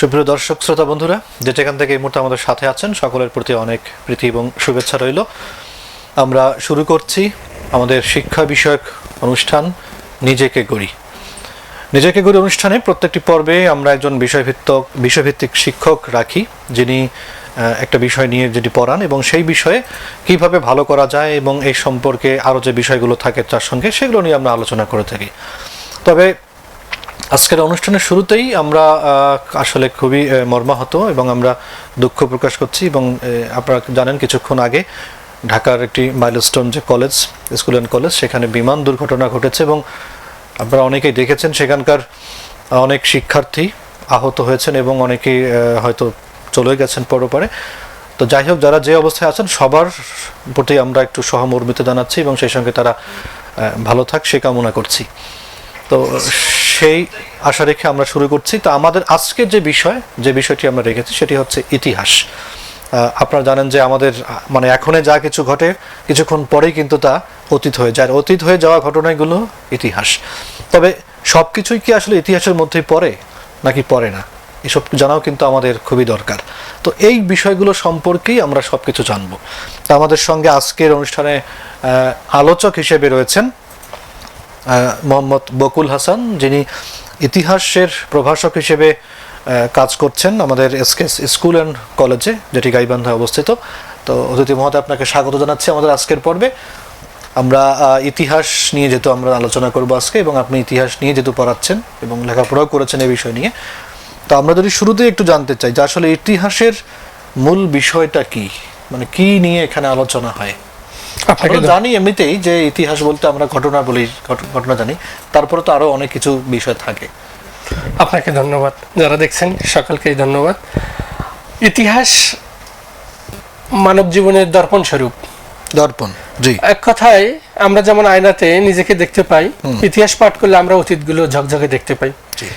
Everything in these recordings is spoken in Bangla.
সুপ্রিয় দর্শক, শ্রোতা বন্ধুরা যে যেখান থেকে এই মুহূর্তে আমাদের সাথে আছেন, সকলের প্রতি অনেক প্রীতি এবং শুভেচ্ছা রইল। আমরা শুরু করছি আমাদের শিক্ষা বিষয়ক অনুষ্ঠান, নিজেকে গড়ি। নিজেকে গড়ি অনুষ্ঠানে প্রত্যেকটি পর্বে আমরা একজন বিষয়ভিত্তক, বিষয়ভিত্তিক শিক্ষক রাখি, যিনি একটা বিষয় নিয়ে যেটি পড়ান এবং সেই বিষয়ে কীভাবে ভালো করা যায় এবং এই সম্পর্কে আরও যে বিষয়গুলো থাকে তার সঙ্গে সেগুলো নিয়ে আমরা আলোচনা করে থাকি। তবে আজকের অনুষ্ঠানের শুরুতেই আমরা আসলে খুবই মর্মাহত এবং আমরা দুঃখ প্রকাশ করছি এবং আপনারা জানেন কিছুক্ষণ আগে ঢাকার একটি মাইলস্টোন যে কলেজ স্কুল অ্যান্ড কলেজ সেখানে বিমান দুর্ঘটনা ঘটেছে এবং আপনারা অনেকেই দেখেছেন সেখানকার অনেক শিক্ষার্থী আহত হয়েছেন এবং অনেকেই হয়তো চলে গেছেন পরপারে। তো যাই হোক, যারা যে অবস্থায় আছেন, সবার প্রতি আমরা একটু সহমর্মিত জানাচ্ছি এবং সেই সঙ্গে তারা ভালো থাক, সে কামনা করছি। তো সেই আশা রেখে আমরা শুরু করছি। তো আমাদের আজকের যে বিষয়, যে বিষয়টি আমরা রেখেছি, সেটি হচ্ছে ইতিহাস। আপনারা জানেন যে আমাদের মানে এখনে যা কিছু ঘটে, কিছুক্ষণ পরেই কিন্তু তা অতীত হয়ে যায়। অতীত হয়ে যাওয়া ঘটনাগুলো ইতিহাস। তবে সব কিছুই কি আসলে ইতিহাসের মধ্যেই পড়ে, নাকি পড়ে না? এসব জানাও কিন্তু আমাদের খুবই দরকার। তো এই বিষয়গুলো সম্পর্কেই আমরা সব কিছু জানব। তো আমাদের সঙ্গে আজকের অনুষ্ঠানে আলোচক হিসেবে রয়েছেন মোহাম্মদ বকুল হাসান, যিনি ইতিহাসের প্রভাষক হিসেবে কাজ করছেন আমাদের এসকেস স্কুল অ্যান্ড কলেজে, যেটি গাইবান্ধায় অবস্থিত। তো অতিথি মহোদয়, আপনাকে স্বাগত জানাচ্ছি আমাদের আজকের পর্বে। আমরা ইতিহাস নিয়ে যেহেতু আমরা আলোচনা করব আজকে, এবং আপনি ইতিহাস নিয়ে যেহেতু পড়াচ্ছেন এবং লেখাপড়াও করেছেন এই বিষয় নিয়ে, তো আমরা যদি শুরুতেই একটু জানতে চাই যে আসলে ইতিহাসের মূল বিষয়টা কি? মানে কি নিয়ে এখানে আলোচনা হয়? জানি এমনিতেই যে ইতিহাস বলতে আমরা ঘটনা বলি ঘটনা জানি। তারপরে তো আরও অনেক কিছু বিষয় থাকে। আপনাকে ধন্যবাদ। যারা দেখছেন সকলকেই ধন্যবাদ। ইতিহাস মানব জীবনের দর্পণ স্বরূপ। দর্পণ জি। এক কথায় আমরা যেমন আয়নাতে নিজেকে দেখতে পাই ইতিহাস পাঠ করলে আমরা অতীতগুলো ঝকঝকে দেখতে পাই।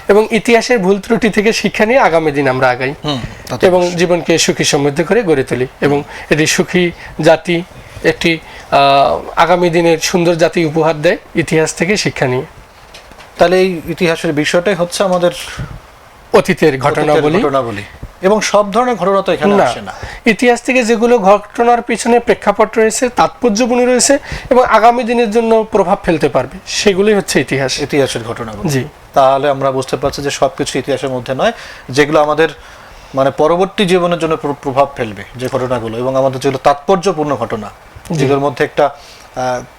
এবং ইতিহাসের ভুল ত্রুটি থেকে শিক্ষা নিয়ে আগামী দিন আমরা আগাই। এবং জীবনকে সুখী সমৃদ্ধ করে গড়ে তুলি। এবং এটি সুখী জাতি একটি আগামী দিনের সুন্দর জাতি উপহার দেয় ইতিহাস থেকে শিক্ষা নিয়ে। তাহলে এই ইতিহাসের বিষয়টাই হচ্ছে আমাদের অতীতের ঘটনা বলি ঘটনাবলী। এবং সব ধরনের ঘটনা তো এখানে আসে না। ইতিহাস থেকে যেগুলো ঘটনার পিছনে প্রেক্ষাপট রয়েছে তাৎপর্যপূর্ণ রয়েছে এবং আগামী দিনের জন্য প্রভাব ফেলতে পারবে সেগুলোই হচ্ছে ইতিহাস। ইতিহাসের ঘটনা জি। তাহলে আমরা বুঝতে পারছি যে সবকিছু ইতিহাসের মধ্যে নয় যেগুলো আমাদের মানে পরবর্তী জীবনের জন্য প্র- প্রভাব ফেলবে যে ঘটনাগুলো এবং আমাদের যেগুলো তাৎপর্যপূর্ণ ঘটনা। যেগুলোর মধ্যে একটা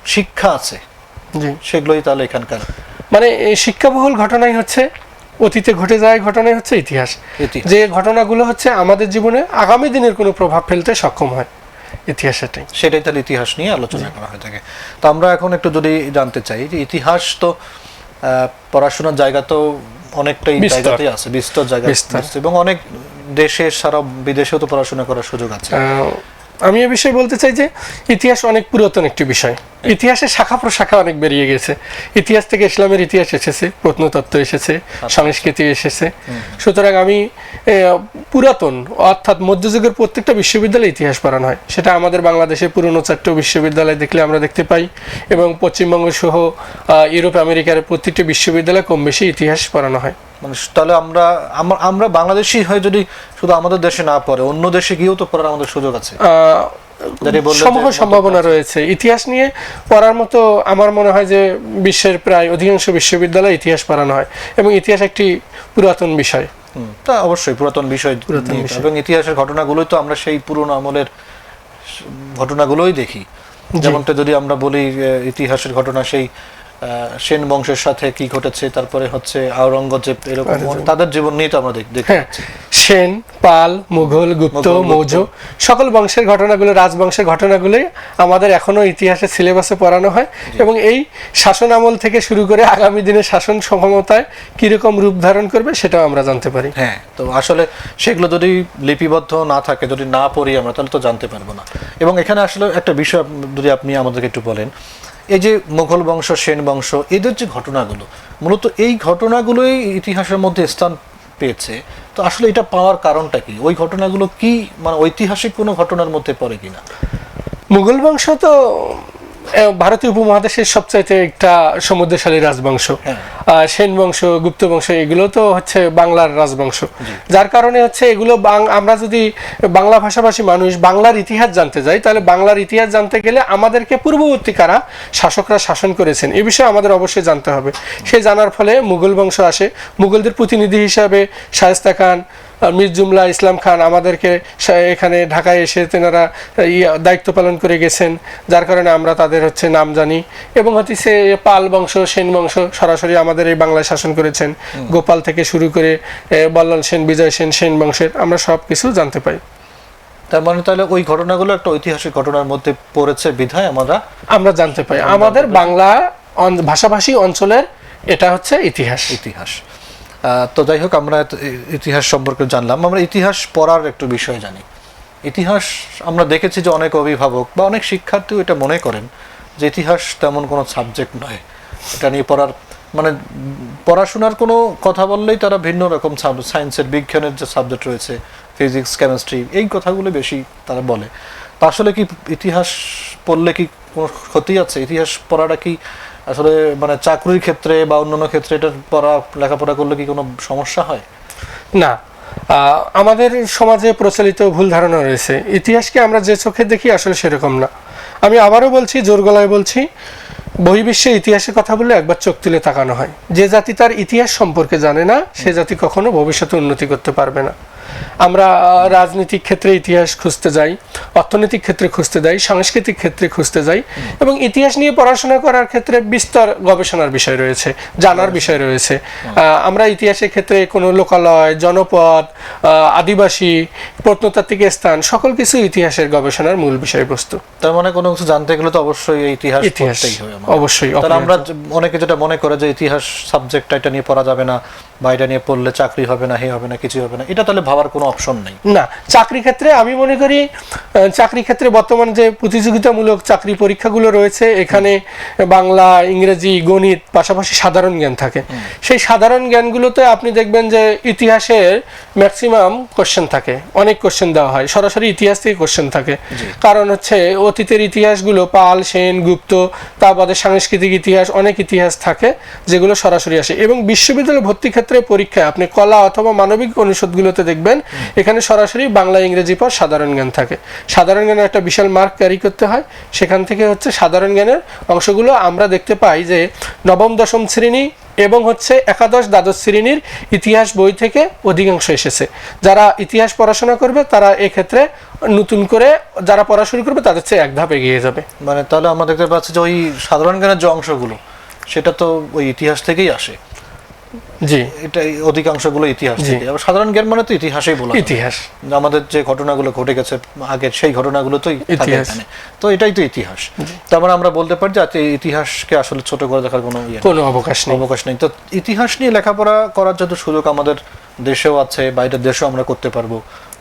শিক্ষা আছে সেগুলোই তাহলে এখানকার। মানে শিক্ষাবহুল ঘটনাই হচ্ছে অতীতে ঘটে যাওয়া ঘটনাই হচ্ছে ইতিহাস। যে ঘটনাগুলো হচ্ছে আমাদের জীবনে আগামী দিনের কোনো প্রভাব ফেলতে সক্ষম হয় ইতিহাস এটাই সেটাই তাহলে ইতিহাস নিয়ে আলোচনা করা হয়ে থাকে। তো আমরা এখন একটু যদি জানতে চাই যে ইতিহাস তো আহ, পড়াশোনার জায়গা তো অনেকটাই বিস্তর। জায়গাতেই আছে বিস্তর জায়গা। এবং অনেক দেশে সারা বিদেশেও তো পড়াশোনা করার সুযোগ আছে। আমি এ বিষয়ে বলতে চাই যে ইতিহাস অনেক পুরাতন একটি বিষয়। ইতিহাসের শাখা প্রশাখা অনেক বেরিয়ে গেছে। ইতিহাস থেকে ইসলামের ইতিহাস এসেছে প্রত্নতত্ত্ব এসেছে সংস্কৃতি এসেছে। সুতরাং আমি পুরাতন অর্থাৎ মধ্যযুগের প্রত্যেকটা বিশ্ববিদ্যালয়ে ইতিহাস পড়ানো হয়। সেটা আমাদের বাংলাদেশে পুরনো চারটে বিশ্ববিদ্যালয় দেখলে আমরা দেখতে পাই এবং পশ্চিমবঙ্গ সহ ইউরোপ আমেরিকার প্রত্যেকটি বিশ্ববিদ্যালয়ে কম বেশি ইতিহাস পড়ানো হয়। মানে তাহলে আমরা আমরা- আমরা বাংলাদেশি হয়ে যদি শুধু আমাদের দেশে না পড়ে অন্য দেশে গিয়েও তো পড়ার আমাদের সুযোগ আছে। সমূহ সম্ভাবনা রয়েছে। ইতিহাস নিয়ে পড়ার মতো আমার মনে হয় যে বিশ্বের প্রায় অধিকাংশ বিশ্ববিদ্যালয়ে ইতিহাস পড়ানো হয় এবং ইতিহাস একটি পুরাতন বিষয়। তা অবশ্যই পুরাতন বিষয় পুরাতন বিষয়। এবং ইতিহাসের ঘটনাগুলোই তো আমরা সেই পুরনো আমলের ঘটনাগুলোই দেখি। যেমনটা যদি আমরা বলি ইতিহাসের ঘটনা সেই সেন বংশের সাথে কি ঘটেছে তারপরে হচ্ছে আওরঙ্গজেব এরকম তাদের জীবন নিয়ে তো আমরা দেখ- হ্যাঁ। সেন পাল মুঘল গুপ্ত মৌর্য সকল বংশের ঘটনাগুলো রাজবংশের ঘটনাগুলোই আমাদের এখনও ইতিহাসের সিলেবাসে পড়ানো হয় এবং এই শাসন আমল থেকে শুরু করে আগামী দিনে শাসন ক্ষমতায় কীরকম রূপ ধারণ করবে সেটাও আমরা জানতে পারি। হ্যাঁ তো আসলে সেগুলো যদি লিপিবদ্ধ না থাকে যদি না পড়ি আমরা তাহলে তো জানতে পারব না। এবং এখানে আসলে একটা বিষয় যদি আপনি আমাদেরকে একটু বলেন এই যে মোঘল বংশ, সেন বংশ, এদের যে ঘটনাগুলো, মূলত এই ঘটনাগুলোই ইতিহাসের মধ্যে স্থান পেয়েছে। তো আসলে এটা পাওয়ার কারণটা কি? ওই ঘটনাগুলো কি মানে ঐতিহাসিক কোনো ঘটনার মধ্যে পড়ে কিনা? মুঘল বংশ তো ভারতীয় উপমহাদেশের সবচাইতে একটা সমুদ্রশালী রাজবংশ। হ্যাঁ। সেন বংশ গুপ্ত বংশ এগুলো তো হচ্ছে বাংলার রাজবংশ। যার কারণে হচ্ছে এগুলো আমরা যদি বাংলা ভাষাভাষী মানুষ বাংলার ইতিহাস জানতে যাই তাহলে বাংলার ইতিহাস জানতে গেলে আমাদেরকে পূর্ববর্তী কারা শাসকরা শাসন করেছেন এ বিষয়ে আমাদের অবশ্যই জানতে হবে। সে জানার ফলে মুঘল বংশ আসে। মুঘলদের প্রতিনিধি হিসাবে শায়েস্তা খান মীর জুমলা ইসলাম খান আমাদেরকে এখানে ঢাকায় এসে তেনারা দায়িত্ব পালন করে গেছেন। যার কারণে আমরা তাদের হচ্ছে নাম জানি। এবং হচ্ছে পাল বংশ সেন বংশ সরাসরি আমাদের এই বাংলায় শাসন করেছেন। গোপাল থেকে শুরু করে বল্লাল সেন বিজয় সেন সেন বংশের আমরা সব কিছু জানতে পাই। তার মানে তাহলে ওই ঘটনাগুলো একটা ঐতিহাসিক ঘটনার মধ্যে পড়েছে বিধায় আমরা? আমরা জানতে পাই। আমাদের বাংলা ভাষাভাষী অঞ্চলের এটা হচ্ছে ইতিহাস। ইতিহাস। তো যাই হোক, আমরা ইতিহাস সম্পর্কে জানলাম। আমরা ইতিহাস পড়ার একটু বিষয় জানি। ইতিহাস আমরা দেখেছি যে অনেক অভিভাবক বা অনেক শিক্ষার্থীও এটা মনে করেন যে ইতিহাস তেমন কোনো সাবজেক্ট নয়। এটা নিয়ে পড়ার মানে পড়াশোনার কোনো কথা বললেই তারা ভিন্ন রকম সায়েন্সের, বিজ্ঞানের যে সাবজেক্ট রয়েছে, ফিজিক্স, কেমিস্ট্রি, এই কথাগুলো বেশি তারা বলে। তা আসলে কি ইতিহাস পড়লে কি কোনো ক্ষতি আছে? ইতিহাস পড়াটা কি আসলে মানে চাকরির ক্ষেত্রে বা অন্যান্য ক্ষেত্রে এটা পড়া, লেখাপড়া করলে কি কোনো সমস্যা হয়? না। আমাদের সমাজে প্রচলিত ভুল ধারণা রয়েছে। ইতিহাসকে আমরা যে চোখে দেখি আসলে সেরকম না। আমি আবারও বলছি, জোর গলায় বলছি, বহির্বিশ্বে ইতিহাসের কথা বললে একবার চোখ তুলে তাকানো হয়। যে জাতি তার ইতিহাস সম্পর্কে জানে না, সে জাতি কখনো ভবিষ্যতে উন্নতি করতে পারবে না। আমরা রাজনীতিক ক্ষেত্রে ইতিহাস খুঁজতে যাই অর্থনৈতিক ক্ষেত্রে খুঁজতে যাই সাংস্কৃতিক ক্ষেত্রে খুঁজতে যাই এবং ইতিহাস নিয়ে পড়াশোনা করার ক্ষেত্রে বিস্তর গবেষণার বিষয় রয়েছে জানার বিষয় রয়েছে। আমরা ইতিহাসের ক্ষেত্রে কোনো লোকালয় জনপদ আদিবাসী প্রত্নতাত্ত্বিক স্থান সকল কিছু ইতিহাসের গবেষণার মূল বিষয়বস্তু। তার মানে কোনো কিছু জানতে গেলে তো অবশ্যই ইতিহাস ইতিহাস। অবশ্যই তাহলে আমরা অনেকে যেটা মনে করে যে ইতিহাস সাবজেক্টটা এটা নিয়ে পড়া যাবে না বা এটা নিয়ে পড়লে চাকরি হবে না হে হবে না কিছু হবে না এটা তাহলে ভাবার কোনো অপশন নেই। না চাকরি ক্ষেত্রে আমি মনে করি চাকরি ক্ষেত্রে বর্তমান যে প্রতিযোগিতামূলক চাকরি পরীক্ষাগুলো রয়েছে এখানে বাংলা ইংরেজি গণিত পাশাপাশি সাধারণ জ্ঞান থাকে। সেই সাধারণ জ্ঞানগুলোতে আপনি দেখবেন যে ইতিহাসের ম্যাক্সিমাম কোশ্চেন থাকে। অনেক কোশ্চেন দেওয়া হয় সরাসরি ইতিহাস থেকে কোশ্চেন থাকে। কারণ হচ্ছে অতীতের ইতিহাসগুলো পাল সেন গুপ্ত তারপরে সাংস্কৃতিক ইতিহাস অনেক ইতিহাস থাকে যেগুলো সরাসরি আসে। এবং বিশ্ববিদ্যালয় ভর্তি ক্ষেত্রে পরীক্ষায় আপনি কলা অথবা মানবিক অনুষদগুলোতে দেখবেন এখানে সরাসরি বাংলা ইংরেজি পর সাধারণ জ্ঞান থাকে। সাধারণ জ্ঞানের একটা বিশাল মার্ক ক্যারি করতে হয়। সেখান থেকে হচ্ছে সাধারণ জ্ঞানের অংশগুলো আমরা দেখতে পাই যে নবম, দশম শ্রেণি এবং হচ্ছে একাদশ, দ্বাদশ শ্রেণির ইতিহাস বই থেকে অধিকাংশ এসেছে। যারা ইতিহাস পড়াশোনা করবে, তারা এক্ষেত্রে নতুন করে যারা পড়া শুরু করবে, তাদের চেয়ে এক ধাপ এগিয়ে যাবে। মানে তাহলে আমরা দেখতে পাচ্ছি যে ওই সাধারণ জ্ঞানের যে অংশগুলো, সেটা তো ওই ইতিহাস থেকেই আসে। জি। এটা অধিকাংশগুলো ইতিহাস থেকে আবার সাধারণ জ্ঞান মানে তো ইতিহাসেই বলা ইতিহাস। আমাদের যে ঘটনাগুলো ঘটে গেছে আগের সেই ঘটনাগুলো তো ইতিহাস। তো এটাই তো ইতিহাস। তার মানে আমরা বলতে পারি যে ইতিহাসকে আসলে ছোট করে দেখার কোনো ইয়ে কোনো অবকাশ নেই। অবকাশ নেই। তো ইতিহাস নিয়ে লেখাপড়া করার যত সুযোগ আমাদের দেশেও আছে বাইরের দেশেও আমরা করতে পারব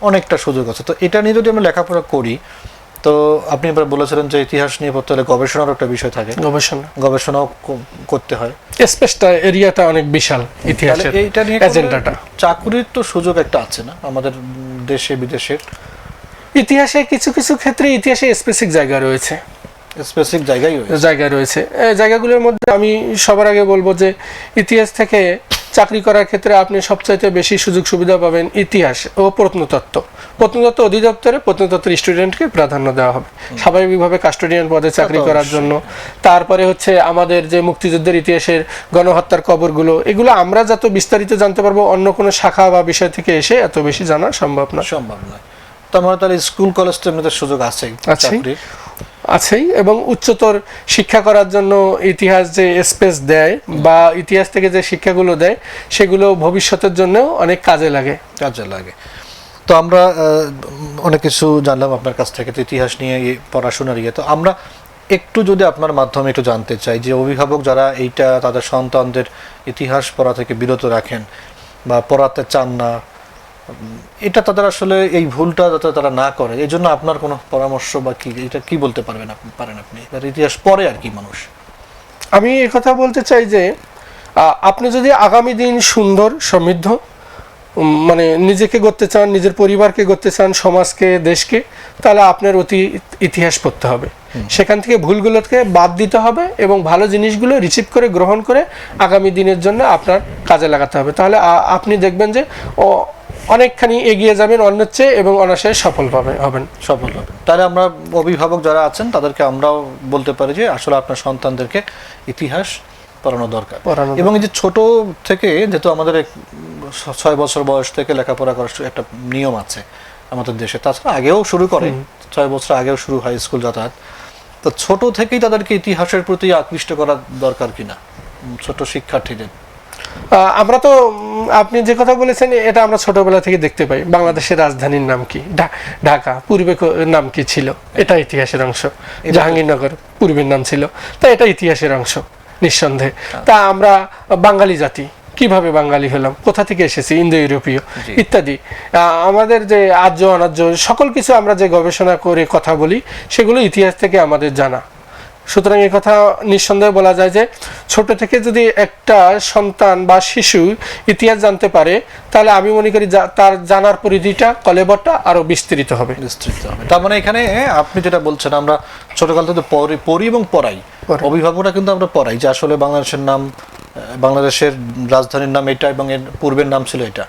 অনেকটা সুযোগ আছে। তো এটা নিয়ে যদি আমরা লেখাপড়া করি তো আপনি এবার বলেছিলেন যে ইতিহাস নিয়ে পড়তে হলে গবেষণার একটা বিষয় থাকে। গবেষণা। গবেষণাও করতে হয়। স্পেসটা এরিয়াটা অনেক বিশাল ইতিহাসের এইটা নিয়ে এজেন্ডাটা। চাকুরির তো সুযোগ একটা আছে না আমাদের দেশে বিদেশের ইতিহাসে কিছু কিছু ক্ষেত্রে ইতিহাসে স্পেসিফিক জায়গা রয়েছে। স্পেসিফিক জায়গায় জায়গা রয়েছে। এই জায়গাগুলোর মধ্যে আমি সবার আগে বলব যে ইতিহাস থেকে চাকরি করার ক্ষেত্রে আপনি সবচাইতে বেশি সুযোগ সুবিধা পাবেন ইতিহাস ও প্রত্নতত্ত্ব। প্রত্নতত্ত্ব অধিদপ্তরে প্রত্নতত্ত্বের স্টুডেন্টকে প্রাধান্য দেওয়া হবে। স্বাভাবিকভাবে কাস্টোডিয়ান পদে চাকরি করার জন্য। তারপরে হচ্ছে আমাদের যে মুক্তিযুদ্ধের ইতিহাসের গণহত্যার কবরগুলো এগুলো আমরা যত বিস্তারিত জানতে পারব অন্য কোনো শাখা বা বিষয় থেকে এসে এত বেশি জানা সম্ভব না। সম্ভব নয়। তো আমার তাহলে স্কুল কলেজ তো এমনিতে সুযোগ আছেই। চাকরির। আছেই এবং উচ্চতর শিক্ষা করার জন্য ইতিহাস যে স্পেস দেয় বা ইতিহাস থেকে যে শিক্ষাগুলো দেয় সেগুলো ভবিষ্যতের জন্য অনেক কাজে লাগে। কাজে লাগে। তো আমরা অনেক কিছু জানলাম আপনার কাছ থেকে তো ইতিহাস নিয়ে এই পড়াশোনার ইয়ে। তো আমরা একটু যদি আপনার মাধ্যমে একটু জানতে চাই যে অভিভাবক যারা এইটা তাদের সন্তানদের ইতিহাস পড়া থেকে বিরত রাখেন বা পড়াতে চান না এটা তাদের আসলে এই ভুলটা যাতে তারা না করে এই জন্য আপনার কোনো পরামর্শ বা কি এটা কি বলতে পারবেন আপনি পারেন আপনি? ইতিহাস পড়ে আর কি মানুষ। আমি কথা বলতে চাই যে আপনি যদি আগামী দিন সুন্দর সমৃদ্ধ মানে নিজেকে গড়তে চান নিজের পরিবারকে গড়তে চান সমাজকে দেশকে তাহলে আপনার অতি ইতিহাস পড়তে হবে। সেখান থেকে ভুলগুলোকে বাদ দিতে হবে এবং ভালো জিনিসগুলো রিসিভ করে গ্রহণ করে আগামী দিনের জন্য আপনার কাজে লাগাতে হবে। তাহলে আপনি দেখবেন যে অনেকখানি এগিয়ে যাবেন অন্যের চেয়ে এবং অনায়াসে সফল পাবে হবেন সফল হবে তাহলে আমরা অভিভাবক যারা আছেন তাদেরকে আমরাও বলতে পারি যে আসলে আপনার সন্তানদেরকে ইতিহাস পড়ানো দরকার। পড়ানো এবং এই যে ছোট থেকে যেহেতু আমাদের ছয় বছর বয়স থেকে লেখাপড়া করার একটা নিয়ম আছে আমাদের দেশে তাছাড়া আগেও শুরু করে। ছয় বছর আগেও শুরু হয় স্কুল যাতায়াত। তো ছোট থেকেই তাদেরকে ইতিহাসের প্রতি আকৃষ্ট করা দরকার কিনা? ছোট শিক্ষার্থীদের। আমরা তো আপনি যে কথা বলেছেন এটা আমরা ছোটবেলা থেকে দেখতে পাই। বাংলাদেশের রাজধানীর নাম কি? ঢাকা। পূর্বে নাম কি ছিল? এটা ইতিহাসের অংশ। জাহাঙ্গীরনগর পূর্বের নাম ছিল। তা এটা ইতিহাসের অংশ নিঃসন্দেহে। তা আমরা বাঙালি জাতি কীভাবে বাঙালি হলাম? কোথা থেকে এসেছি? ইন্দো ইউরোপীয় ইত্যাদি। আহ, আমাদের যে আর্য অনার্য সকল কিছু আমরা যে গবেষণা করে কথা বলি সেগুলো ইতিহাস থেকে আমাদের জানা। সুতরাং এই কথা নিঃসন্দেহে বলা যায় যে ছোট থেকে যদি একটা সন্তান বা শিশু ইতিহাস জানতে পারে তাহলে আমি মনে করি তার জানার পরিধিটা কলেবরটা আরও বিস্তৃত হবে। বিস্তৃত হবে। তার মানে এখানে আপনি যেটা বলছেন আমরা ছোটকাল থেকে পড়ি পড়ি এবং পড়াই। পড়াই। অভিভাবকরা কিন্তু আমরা পড়াই যে আসলে বাংলাদেশের নাম বাংলাদেশের রাজধানীর নাম এটা এবং এর পূর্বের নাম ছিল এটা।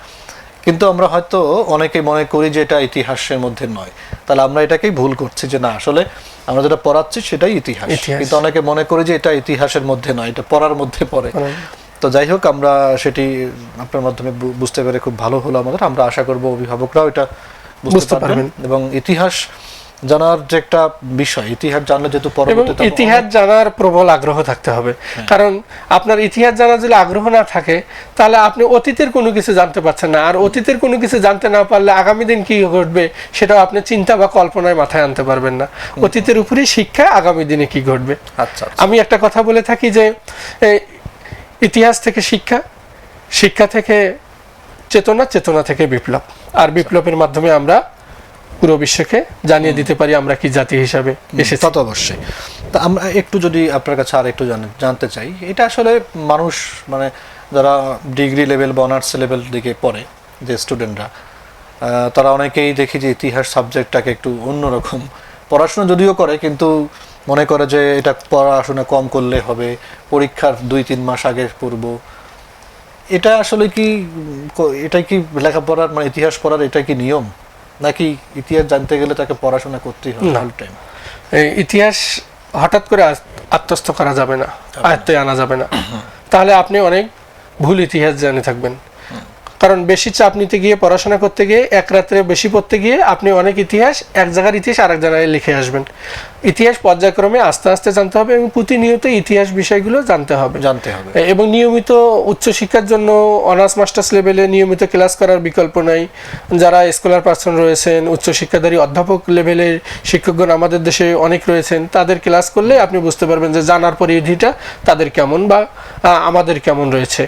কিন্তু আমরা হয়তো অনেকে মনে করি যে এটা ইতিহাসের মধ্যে নয়। তাহলে আমরা এটাকেই ভুল করছি যে না আসলে আমরা যেটা পড়াচ্ছি সেটাই ইতিহাস। কিন্তু অনেকে মনে করি যে এটা ইতিহাসের মধ্যে নয় এটা পড়ার মধ্যে পড়ে। তো যাই হোক আমরা সেটি আপনার মাধ্যমে বুঝতে পেরে খুব ভালো হলো আমাদের। আমরা আশা করব অভিভাবকরাও এটা বুঝতে বুঝতে পারবেন। এবং ইতিহাস জানার যে একটা বিষয় ইতিহাস জানলে যেহেতু পরবর্তীতে ইতিহাস জানার প্রবল আগ্রহ থাকতে হবে। কারণ আপনার ইতিহাস জানার যদি আগ্রহ না থাকে তাহলে আপনি অতীতের কোনো কিছু জানতে পারছেন না। আর অতীতের কোনো কিছু জানতে না পারলে আগামী দিন কি ঘটবে সেটাও আপনি চিন্তা বা কল্পনায় মাথায় আনতে পারবেন না। অতীতের উপরেই শিক্ষা আগামী দিনে কি ঘটবে? আচ্ছা আচ্ছা। আমি একটা কথা বলে থাকি যে ইতিহাস থেকে শিক্ষা শিক্ষা থেকে চেতনা চেতনা থেকে বিপ্লব। আর বিপ্লবের মাধ্যমে আমরা পুরো বিশ্বকে জানিয়ে দিতে পারি আমরা কি জাতি হিসাবে এসেছি। তা তো অবশ্যই। তা আমরা একটু যদি আপনার কাছে আর একটু জানে- জানতে চাই এটা আসলে মানুষ মানে যারা ডিগ্রি লেভেল বা অনার্স লেভেল দিকে পড়ে যে স্টুডেন্টরা তারা অনেকেই দেখি যে ইতিহাস সাবজেক্টটাকে একটু অন্যরকম। পড়াশোনা যদিও করে কিন্তু মনে করে যে এটা পড়াশোনা কম করলে হবে পরীক্ষার দুই তিন মাস আগে পড়ব। এটা আসলে কি এটাই কি লেখাপড়ার মানে ইতিহাস পড়ার এটা কি নিয়ম? নাকি ইতিহাস জানতে গেলে তাকে পড়াশোনা করতেই হবে? না। ফুল টাইম এই ইতিহাস হঠাৎ করে আত্মস্থ করা যাবে না আয়ত্তে আনা যাবে না। তাহলে আপনি অনেক ভুল ইতিহাস জানে থাকবেন। কারণ বেশি চাপ নিতে গিয়ে পড়াশোনা করতে গিয়ে এক রাত্রে বেশি পড়তে গিয়ে আপনি অনেক ইতিহাস এক জায়গার ইতিহাস আরেক জায়গায় লিখে আসবেন। ইতিহাস পর্যায়ক্রমে আস্তে আস্তে জানতে হবে এবং প্রতিনিয়ত ইতিহাস বিষয়গুলো জানতে হবে। জানতে হবে। এবং নিয়মিত উচ্চশিক্ষার জন্য অনার্স মাস্টার্স লেভেলে নিয়মিত ক্লাস করার বিকল্প নাই। যারা স্কলার পার্সন রয়েছেন উচ্চশিক্ষাধারী অধ্যাপক লেভেলের শিক্ষকগণ আমাদের দেশে অনেক রয়েছেন তাদের ক্লাস করলে আপনি বুঝতে পারবেন যে জানার পরিধিটা তাদের কেমন বা আমাদের কেমন রয়েছে।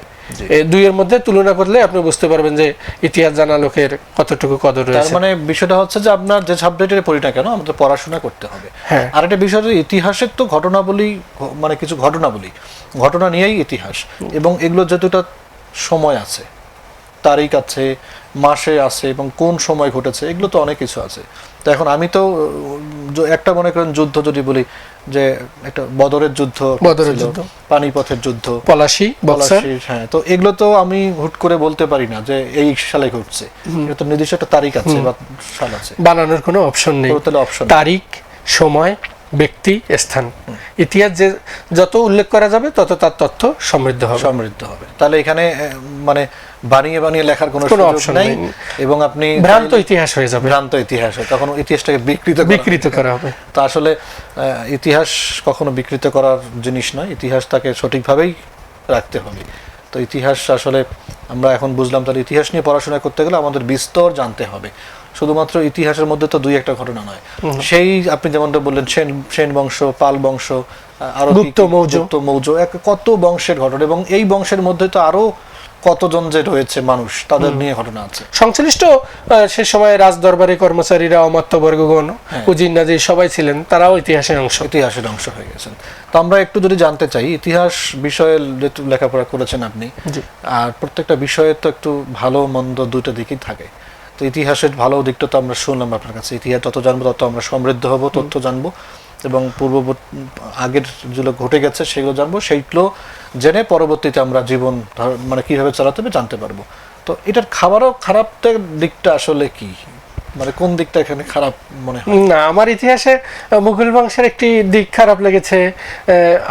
দুইয়ের মধ্যে তুলনা করলে আপনি বুঝতে পারবেন যে ইতিহাস জানা লোকের কতটুকু কদর তার রয়েছে। মানে বিষয়টা হচ্ছে যে আপনার যে সাবজেক্টে পড়ি না কেন আমাদের পড়াশোনা করতে হবে। হ্যাঁ। আর একটা বিষয় ইতিহাসের তো ঘটনাবলী মানে কিছু ঘটনাবলী ঘটনা নিয়েই ইতিহাস। এবং এগুলো যেহেতুটা সময় আছে তারিখ আছে মাসে আছে এবং কোন সময় ঘটেছে এগুলো তো অনেক কিছু আছে। তো এখন আমি তো একটা মনে করেন যুদ্ধ যদি বলি যে একটা বদরের যুদ্ধ বদরের যুদ্ধ। পানিপথের যুদ্ধ। পলাশি পলাশির, হ্যাঁ তো এগুলো তো আমি হুট করে বলতে পারি না যে এই সালে ঘটছে। এটা তো নির্দিষ্ট একটা তারিখ আছে বা সাল আছে। বানানোর কোনো অপশন নেই। তাহলে অপশন তারিখ সময় ব্যক্তি স্থান। ইতিহাস যে যত উল্লেখ করা যাবে তত তার তথ্য সমৃদ্ধ হবে। সমৃদ্ধ হবে। তাহলে এখানে মানে বানিয়ে বানিয়ে লেখার কোনো সুযোগ নেই। এবং আপনি ভ্রান্ত ইতিহাস হয়ে যাবে। ভ্রান্ত ইতিহাস হয়। তখন ইতিহাসটাকে বিকৃত বিকৃত করা হবে। তো আসলে ইতিহাস কখনো বিকৃত করার জিনিস নয়। ইতিহাস তাকে সঠিকভাবেই রাখতে হবে। তো ইতিহাস আসলে আমরা এখন বুঝলাম তাহলে ইতিহাস নিয়ে পড়াশোনা করতে গেলে আমাদের বিস্তর জানতে হবে। শুধুমাত্র ইতিহাসের মধ্যে তো দুই একটা ঘটনা নয়। সেই আপনি যেমনটা বললেন সেন সেন বংশ পাল বংশ আরও গুপ্ত মৌর্য। মৌর্য এক কত বংশের ঘটনা। এবং এই বংশের মধ্যে তো আরও কতজন যে রয়েছে মানুষ তাদের নিয়ে ঘটনা আছে। সংশ্লিষ্ট সে সময় রাজ দরবারে কর্মচারীরা অমাত্য বর্গগণ উজির নাজির সবাই ছিলেন তারাও ইতিহাসের অংশ। ইতিহাসের অংশ হয়ে গেছেন। তো আমরা একটু যদি জানতে চাই ইতিহাস বিষয়ে যেহেতু লেখাপড়া করেছেন আপনি আর প্রত্যেকটা বিষয়ে তো একটু ভালো মন্দ দুইটা দিকই থাকে। তো ইতিহাসের ভালো দিকটা তো আমরা শুনলাম আপনার কাছে। ইতিহাস যত জানব তত আমরা সমৃদ্ধ হব তথ্য জানব। এবং পূর্ববর্তী আগের যেগুলো ঘটে গেছে সেগুলো জানব। সেইগুলো জেনে পরবর্তীতে আমরা জীবন মানে কীভাবে চালাতে হবে জানতে পারব। তো এটার খাবারও খারাপ দিকটা আসলে কি? মানে কোন দিকটা এখানে খারাপ মনে হয়? না আমার ইতিহাসে মুঘল বংশের একটি দিক খারাপ লেগেছে।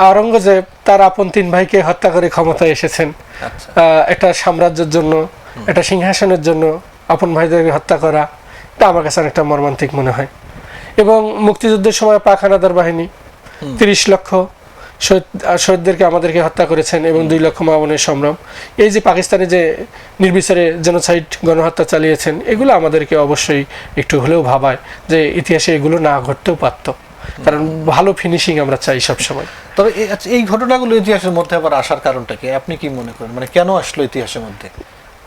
আওরঙ্গজেব তার আপন তিন ভাইকে হত্যা করে ক্ষমতায় এসেছেন। আচ্ছা। একটা সাম্রাজ্যের জন্য একটা সিংহাসনের জন্য আপন ভাইদেরকে হত্যা করা। এটা আমার কাছে অনেকটা মর্মান্তিক মনে হয়। এবং মুক্তিযুদ্ধের সময় পাক হানাদার বাহিনী তিরিশ লক্ষ শহীদদেরকে আমাদেরকে হত্যা করেছেন এবং দুই লক্ষ মামনের সম্ভ্রম। এই যে পাকিস্তানে যে নির্বিচারে জেনোসাইড গণহত্যা চালিয়েছেন এগুলো আমাদেরকে অবশ্যই একটু হলেও ভাবায় যে ইতিহাসে এগুলো না ঘটতেও পারতো। কারণ ভালো ফিনিশিং আমরা চাই সবসময়। তবে এই- আচ্ছা, ঘটনাগুলো ইতিহাসের মধ্যে আবার আসার কারণটা কি? আপনি কি মনে করেন? মানে কেন আসলো ইতিহাসের মধ্যে?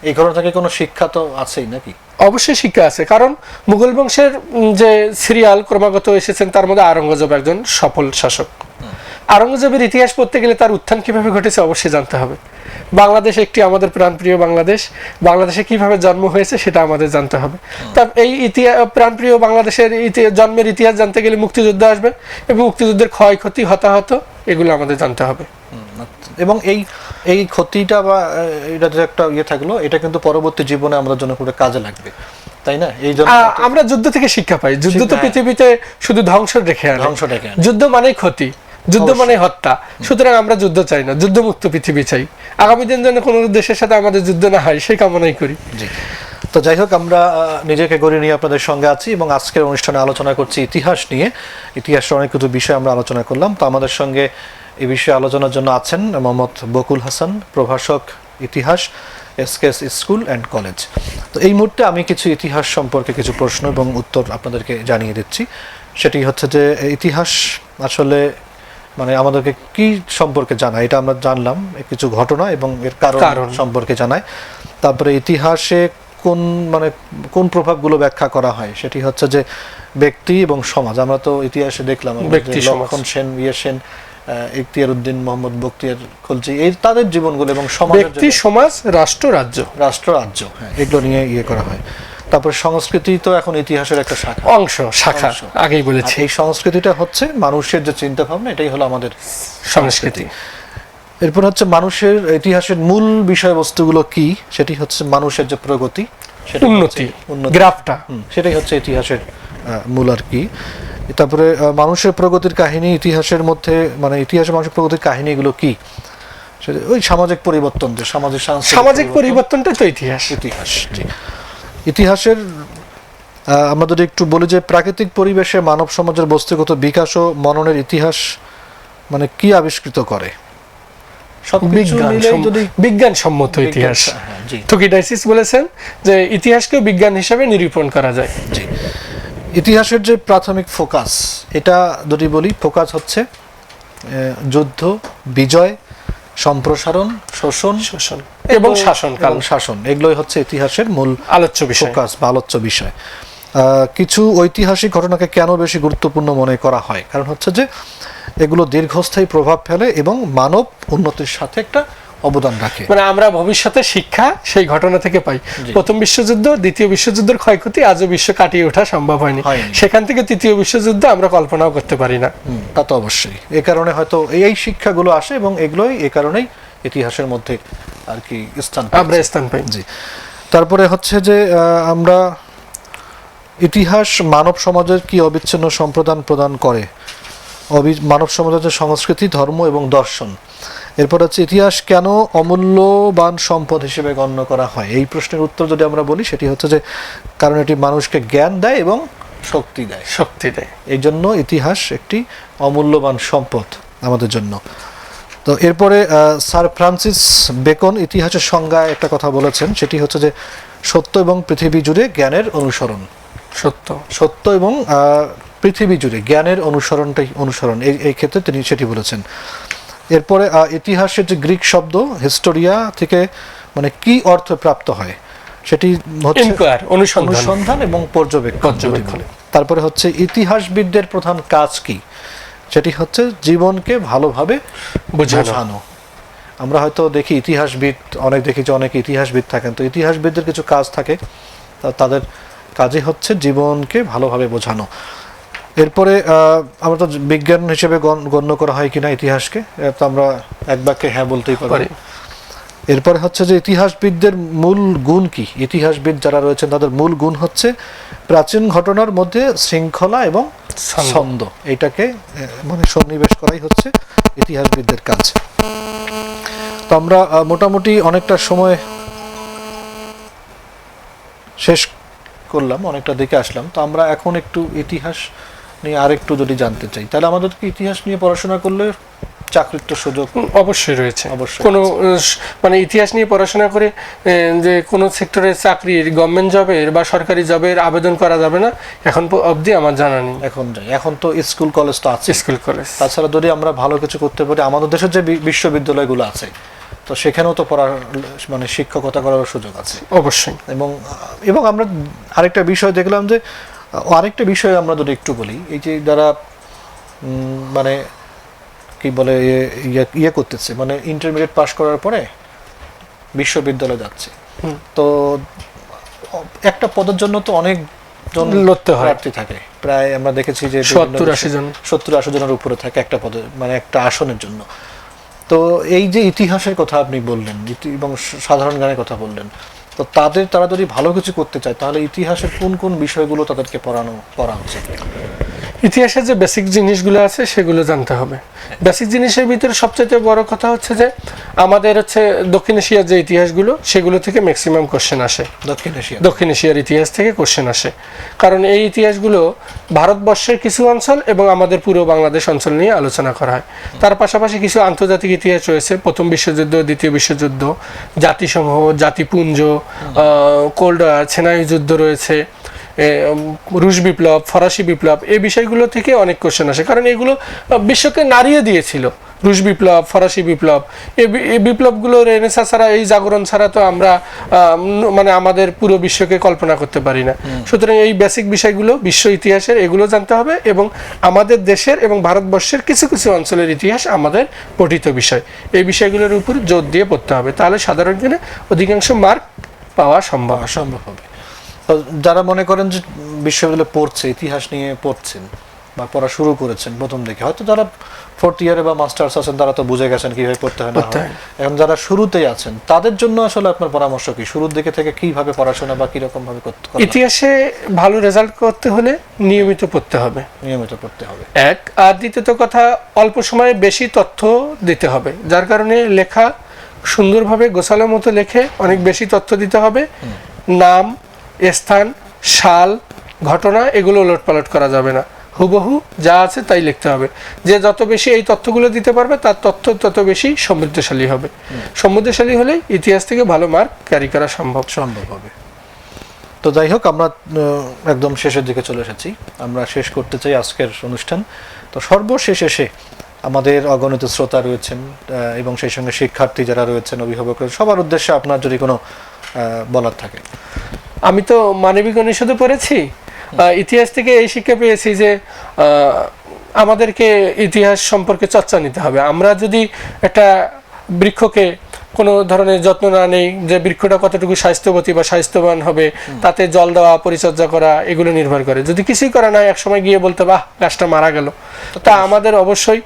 এই ঘটনা থেকে কোনো শিক্ষা তো আছেই নাকি? অবশ্যই শিক্ষা আছে। কারণ মুঘল বংশের যে সিরিয়াল ক্রমাগত এসেছেন তার মধ্যে আওরঙ্গজেব একজন সফল শাসক। আওরঙ্গজেবের ইতিহাস পড়তে গেলে তার উত্থান কীভাবে ঘটেছে অবশ্যই জানতে হবে। বাংলাদেশ একটি আমাদের প্রাণপ্রিয় বাংলাদেশ। বাংলাদেশে কীভাবে জন্ম হয়েছে সেটা আমাদের জানতে হবে। তা এই ইতিহাস প্রাণপ্রিয় বাংলাদেশের জন্মের ইতিহাস জানতে গেলে মুক্তিযুদ্ধ আসবে এবং মুক্তিযুদ্ধের ক্ষয়ক্ষতি হতাহত এগুলো আমাদের জানতে হবে। এবং এই এই ক্ষতিটা বা এটা যে একটা ইয়ে থাকল এটা কিন্তু পরবর্তী জীবনে আমাদের জন্য খুব কাজে লাগবে। তাই না? এই জন্য আমরা যুদ্ধ থেকে শিক্ষা পাই। যুদ্ধ তো পৃথিবীতে শুধু ধ্বংস রেখে ধ্বংস আনে। যুদ্ধ মানেই ক্ষতি। যুদ্ধ মানে হত্যা। সুতরাং আমরা যুদ্ধ চাই না যুদ্ধমুক্ত পৃথিবী চাই। আগামী দিন যেন কোনো দেশের সাথে আমাদের যুদ্ধ না হয় সেই কামনাই করি। তো যাই হোক আমরা নিজেকে গড়ে নিয়ে আপনাদের সঙ্গে আছি এবং আজকের অনুষ্ঠানে আলোচনা করছি ইতিহাস নিয়ে। ইতিহাসের অনেক কিছু বিষয় আমরা আলোচনা করলাম। তো আমাদের সঙ্গে এই বিষয়ে আলোচনার জন্য আছেন মোহাম্মদ বকুল হাসান প্রভাষক ইতিহাস এসকেএস স্কুল অ্যান্ড কলেজ। তো এই মুহূর্তে আমি কিছু ইতিহাস সম্পর্কে কিছু প্রশ্ন এবং উত্তর আপনাদেরকে জানিয়ে দিচ্ছি। সেটি হচ্ছে যে ইতিহাস আসলে মানে আমাদেরকে কি সম্পর্কে জানায়? এটা আমরা জানলাম কিছু ঘটনা এবং এর কারণ। সম্পর্কে জানায়। তারপরে ইতিহাসে কোন মানে কোন প্রভাবগুলো ব্যাখ্যা করা হয়? সেটি হচ্ছে যে ব্যক্তি এবং সমাজ। আমরা তো ইতিহাসে দেখলাম সমাজ। লক্ষণ সেন ইয়ে সেন আহ, ইখতিয়ার উদ্দিন মোহাম্মদ বখতিয়ার খলজি এই তাদের জীবনগুলো এবং সমাজের ব্যক্তি সমাজ রাষ্ট্র রাজ্য। রাষ্ট্র রাজ্য হ্যাঁ এগুলো নিয়ে ইয়ে করা হয়। তারপর সংস্কৃতি তো এখন ইতিহাসের একটা শাখা। অংশ শাখা আগেই বলেছি। এই সংস্কৃতিটা হচ্ছে মানুষের যে চিন্তা ভাবনা এটাই হলো আমাদের সংস্কৃতি। এরপর হচ্ছে মানুষের ইতিহাসের মূল বিষয়বস্তুগুলো কি? সেটি হচ্ছে মানুষের যে প্রগতি সেটাই হচ্ছে উন্নতি গ্রাফটা। সেটাই হচ্ছে ইতিহাসের মূল আর কি। তারপরে মানুষের প্রগতির কাহিনী ইতিহাসের মধ্যে মানে ইতিহাসে মানুষের প্রগতির কাহিনীগুলো কি? ওই সামাজিক পরিবর্তন যে সামাজিক সামাজিক পরিবর্তন, পরিবর্তনটা তো ইতিহাস। ইতিহাস জি। ইতিহাসের আমরা যদি একটু বলি যে প্রাকৃতিক পরিবেশে মানব সমাজের বস্তুগত বিকাশ ও মননের ইতিহাস মানে কি আবিষ্কৃত করে? বিজ্ঞান সম্মত ইতিহাস। হ্যাঁ, জি। থুকিডাইসিস বলেছেন যে ইতিহাসকেও বিজ্ঞান হিসাবে নিরূপণ করা যায়। জি। ইতিহাসের যে প্রাথমিক ফোকাস এটা যদি বলি ফোকাস হচ্ছে যুদ্ধ বিজয় সম্প্রসারণ শোষণ শোষণ। এবং শাসনকাল কারণ শাসন। এগুলোই হচ্ছে ইতিহাসের মূল আলোচ্য বিষয়। কাজ বা আলোচ্য বিষয়। আহ, কিছু ঐতিহাসিক ঘটনাকে কেন বেশি গুরুত্বপূর্ণ মনে করা হয়? কারণ হচ্ছে যে এগুলো দীর্ঘস্থায়ী প্রভাব ফেলে এবং মানব উন্নতির সাথে একটা অবদান রাখে। মানে আমরা ভবিষ্যতে শিক্ষা সেই ঘটনা থেকে পাই। প্রথম বিশ্বযুদ্ধ দ্বিতীয় বিশ্বযুদ্ধের ক্ষয়ক্ষতি আজও বিশ্ব কাটিয়ে ওঠা সম্ভব হয়নি। সেখান থেকে তৃতীয় বিশ্বযুদ্ধ আমরা কল্পনাও করতে পারি না। তা তো অবশ্যই। এ কারণে হয়তো এই শিক্ষাগুলো আসে এবং এগুলোই এ কারণেই ইতিহাসের মধ্যে আর কি স্থান আমরা স্থান পাই। জি। তারপরে হচ্ছে যে আমরা ইতিহাস মানব সমাজের কি অবিচ্ছিন্ন সম্প্রদান প্রদান করে? অবি- মানব সমাজের সংস্কৃতি ধর্ম এবং দর্শন। এরপর হচ্ছে ইতিহাস কেন অমূল্যবান সম্পদ হিসেবে গণ্য করা হয়? এই প্রশ্নের উত্তর যদি আমরা বলি সেটি হচ্ছে যে কারণ এটি মানুষকে জ্ঞান দেয় এবং শক্তি দেয়। শক্তি দেয়। এই জন্য ইতিহাস একটি অমূল্যবান সম্পদ আমাদের জন্য। তো এরপরে স্যার ফ্রান্সিস বেকন ইতিহাসের সংজ্ঞায় একটা কথা বলেছেন সেটি হচ্ছে যে সত্য এবং পৃথিবী জুড়ে জ্ঞানের অনুসরণ। সত্য। সত্য এবং পৃথিবী জুড়ে জ্ঞানের অনুসরণটাই অনুসরণ। এই এই ক্ষেত্রে তিনি সেটি বলেছেন। এরপরে ইতিহাসের যে গ্রিক শব্দ হিস্টোরিয়া থেকে মানে কি অর্থ প্রাপ্ত হয় সেটি হচ্ছে অনুসন্ধান এবং পর্যবেক্ষণ। তারপরে হচ্ছে ইতিহাসবিদদের প্রধান কাজ কি সেটি হচ্ছে জীবনকে ভালোভাবে বোঝানো। আমরা হয়তো দেখি ইতিহাসবিদ অনেক দেখি যে অনেক ইতিহাসবিদ থাকেন তো ইতিহাসবিদদের কিছু কাজ থাকে তা তাদের কাজই হচ্ছে জীবনকে ভালোভাবে বোঝানো এরপরে আমরা তো বিজ্ঞান হিসেবে গণ- গণ্য করা হয় কিনা ইতিহাসকে তো আমরা এক বাক্যে হ্যাঁ বলতেই পারি পারি। এরপরে হচ্ছে যে ইতিহাসবিদদের মূল গুণ কি? ইতিহাসবিদ যারা রয়েছেন তাদের মূল গুণ হচ্ছে প্রাচীন ঘটনার মধ্যে শৃঙ্খলা এবং ছন্দ। এটাকে মানে সন্নিবেশ করাই হচ্ছে ইতিহাসবিদদের কাজ। তো আমরা মোটামুটি অনেকটা সময় শেষ করলাম অনেকটা দেখে আসলাম। তো আমরা এখন একটু ইতিহাস নিয়ে আরেকটু যদি জানতে চাই তাহলে আমাদেরকে ইতিহাস নিয়ে পড়াশোনা করলে চাকরির তো সুযোগ অবশ্যই রয়েছে। অবশ্যই কোনো মানে ইতিহাস নিয়ে পড়াশোনা করে যে কোনো সেক্টরের চাকরির গভর্নমেন্ট জবের বা সরকারি জবের আবেদন করা যাবে না এখন অবধি আমার জানা নেই। এখন যাই। এখন তো স্কুল কলেজ তো আছে। স্কুল কলেজ তাছাড়া যদি আমরা ভালো কিছু করতে পারি আমাদের দেশের যে বিশ্ববিদ্যালয়গুলো আছে তো সেখানেও তো পড়ার মানে শিক্ষকতা করার সুযোগ আছে। অবশ্যই। এবং এবং আমরা আরেকটা বিষয় দেখলাম যে আরেকটা বিষয় আমরা যদি একটু বলি এই যে যারা মানে কি বলে ইয়ে- ইয়ে- করতেছে মানে ইন্টারমিডিয়েট পাশ করার পরে বিশ্ববিদ্যালয়ে যাচ্ছে। তো একটা পদের জন্য তো অনেক জন লড়তে হয়। প্রার্থী থাকে। প্রায় আমরা দেখেছি যে সত্তর আশি জন। সত্তর আশি জনের উপরে থাকে একটা পদে মানে একটা আসনের জন্য। তো এই যে ইতিহাসের কথা আপনি বললেন এবং সাধারণ গানের কথা বললেন তো তাদের, তারা যদি ভালো কিছু করতে চায়, তাহলে ইতিহাসের কোন কোন বিষয়গুলো তাদেরকে পড়ানো, পড়া উচিত? ইতিহাসের যে বেসিক জিনিসগুলো আছে সেগুলো জানতে হবে। বেসিক জিনিসের ভিতরে সবচেয়ে বড় কথা হচ্ছে যে আমাদের হচ্ছে দক্ষিণ এশিয়ার যে ইতিহাসগুলো সেগুলো থেকে ম্যাক্সিমাম কোশ্চেন আসে। দক্ষিণ এশিয়া। দক্ষিণ এশিয়ার ইতিহাস থেকে কোশ্চেন আসে। কারণ এই ইতিহাসগুলো ভারতবর্ষের কিছু অঞ্চল এবং আমাদের পুরো বাংলাদেশ অঞ্চল নিয়ে আলোচনা করা হয়। তার পাশাপাশি কিছু আন্তর্জাতিক ইতিহাস রয়েছে। প্রথম বিশ্বযুদ্ধ দ্বিতীয় বিশ্বযুদ্ধ জাতিসমূহ জাতিপুঞ্জ কোল্ড সেনায়ু যুদ্ধ রয়েছে। রুশ বিপ্লব ফরাসি বিপ্লব এই বিষয়গুলো থেকে অনেক কোশ্চেন আসে। কারণ এগুলো বিশ্বকে নাড়িয়ে দিয়েছিল। রুশ বিপ্লব ফরাসি বিপ্লব এই বিপ্লবগুলো রেনেসা ছাড়া এই জাগরণ ছাড়া তো আমরা মানে আমাদের পুরো বিশ্বকে কল্পনা করতে পারি না। সুতরাং এই বেসিক বিষয়গুলো বিশ্ব ইতিহাসের এগুলো জানতে হবে এবং আমাদের দেশের এবং ভারতবর্ষের কিছু কিছু অঞ্চলের ইতিহাস আমাদের পঠিত বিষয়। এই বিষয়গুলোর উপর জোর দিয়ে পড়তে হবে। তাহলে সাধারণ জ্ঞানে অধিকাংশ মার্ক পাওয়া সম্ভব। অসম্ভব হবে। যারা মনে করেন যে বিশ্ববিদ্যালয়ে পড়ছে ইতিহাস নিয়ে পড়ছেন বা পড়া শুরু করেছেন প্রথম দিকে হয়তো যারা ফোর্থ ইয়ারে বা মাস্টার্স আছেন তারা তো বুঝে গেছেন কীভাবে পড়তে হয় না। এখন যারা শুরুতেই আছেন তাদের জন্য আসলে আপনার পরামর্শ কি? শুরুর দিকে থেকে কীভাবে পড়াশোনা বা কীরকম ভাবে করতে করা ইতিহাসে ভালো রেজাল্ট করতে হলে নিয়মিত পড়তে হবে। নিয়মিত পড়তে হবে। এক আর দ্বিতীয়ত কথা অল্প সময়ে বেশি তথ্য দিতে হবে যার কারণে লেখা সুন্দরভাবে গোছালো মতো লেখে অনেক বেশি তথ্য দিতে হবে। নাম স্থান সাল ঘটনা এগুলো উলটপালট করা যাবে না। হুবহু যা আছে তাই লিখতে হবে। যে যত বেশি এই তথ্যগুলো দিতে পারবে তার তথ্য তত বেশি সমৃদ্ধশালী হবে। সমৃদ্ধশালী হলে ইতিহাস থেকে ভালো মার্ক ক্যারি করা সম্ভব। সম্ভব হবে। তো যাই হোক আমরা একদম শেষের দিকে চলে এসেছি। আমরা শেষ করতে চাই আজকের অনুষ্ঠান। তো সর্বশেষ এসে আমাদের অগণিত শ্রোতা রয়েছেন এবং সেই সঙ্গে শিক্ষার্থী যারা রয়েছেন অভিভাবক সবার উদ্দেশ্যে আপনার যদি কোনো বলার থাকে। আমি তো মানবিক অনুষদে পড়েছি। ইতিহাস থেকে এই শিক্ষা পেয়েছি যে আমাদেরকে ইতিহাস সম্পর্কে চর্চা নিতে হবে। আমরা যদি একটা বৃক্ষকে কোনো ধরনের যত্ন না নেই যে বৃক্ষটা কতটুকু স্বাস্থ্যবতী বা স্বাস্থ্যবান হবে তাতে জল দেওয়া পরিচর্যা করা এগুলো নির্ভর করে। যদি কিছুই করা না এক সময় গিয়ে বলতে বাহ গাছটা মারা গেল। তা আমাদের অবশ্যই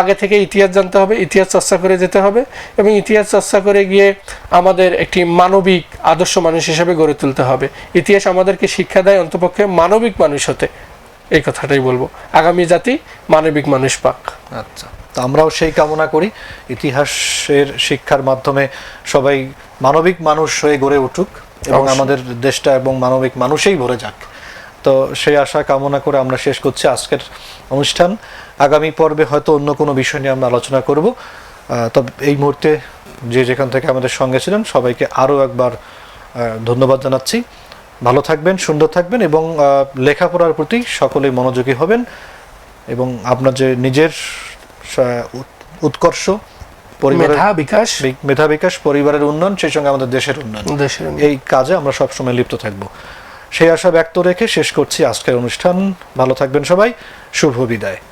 আগে থেকে ইতিহাস জানতে হবে ইতিহাস চর্চা করে যেতে হবে এবং ইতিহাস চর্চা করে গিয়ে আমাদের একটি মানবিক আদর্শ মানুষ হিসেবে গড়ে তুলতে হবে। ইতিহাস আমাদেরকে শিক্ষা দেয় অন্তপক্ষে মানবিক মানুষ হতে। এই কথাটাই বলব। আগামী জাতি মানবিক মানুষ পাক। আচ্ছা তো আমরাও সেই কামনা করি। ইতিহাসের শিক্ষার মাধ্যমে সবাই মানবিক মানুষ হয়ে গড়ে উঠুক এবং আমাদের দেশটা এবং মানবিক মানুষেই ভরে যাক। তো সেই আশা কামনা করে আমরা শেষ করছি আজকের অনুষ্ঠান। আগামী পর্বে হয়তো অন্য কোনো বিষয় নিয়ে আমরা আলোচনা করব। তবে এই মুহূর্তে যে যেখান থেকে আমাদের সঙ্গে ছিলেন সবাইকে আরও একবার ধন্যবাদ জানাচ্ছি। ভালো থাকবেন সুন্দর থাকবেন এবং লেখাপড়ার প্রতি সকলেই মনোযোগী হবেন এবং আপনার যে নিজের উৎকর্ষ পরিবারের মেধা বিকাশ মেধা বিকাশ পরিবারের উন্নয়ন সেই সঙ্গে আমাদের দেশের উন্নয়ন। এই কাজে আমরা সবসময় লিপ্ত থাকব। সেই আশা ব্যক্ত রেখে শেষ করছি আজকের অনুষ্ঠান। ভালো থাকবেন সবাই। শুভ বিদায়।